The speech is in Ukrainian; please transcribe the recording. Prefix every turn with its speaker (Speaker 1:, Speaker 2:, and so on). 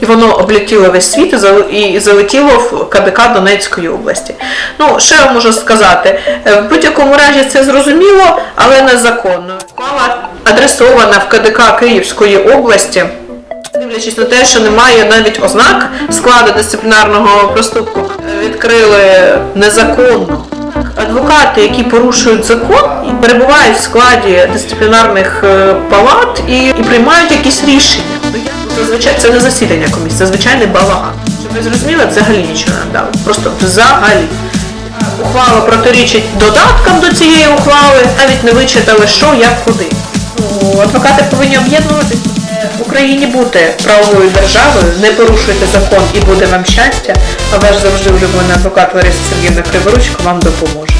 Speaker 1: І воно облетіло весь світ і залетіло в КДК Донецької області. Ну, що я можу сказати? Е, В будь-якому разі це зрозуміло, але незаконно. Справа адресована в КДК Київської області. Дивлячись на те, що немає навіть ознак складу дисциплінарного проступку, відкрили незаконно. Адвокати, які порушують закон, перебувають в складі дисциплінарних е, палат і, і приймають якісь рішення. Зазвичай це не засідання комісії, це звичайний балаган. Щоб ви зрозуміли, взагалі нічого не дали. Просто взагалі. Ухвала протирічить додаткам до цієї ухвали, навіть не вичитали, що, як, куди. Ну, адвокати повинні об'єднуватися. В Україні бути правовою державою, не порушуйте закон і буде вам щастя, а ваш завжди улюблений адвокат Лариса Сергіївна Криворучко вам допоможе.